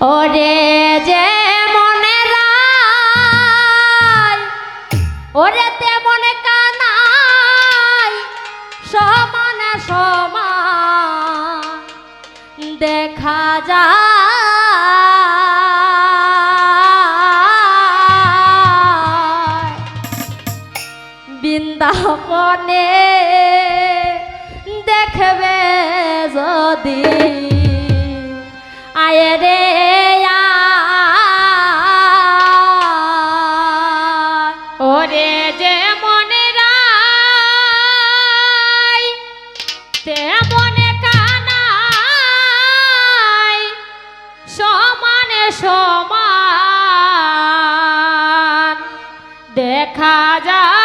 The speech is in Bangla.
ওরে যে মনে রায়, ওরে তে মনে কানাই সমানে সমান দেখা যায়। বৃন্দাবনে দেখবে যদি, আয় রে দেখা যায়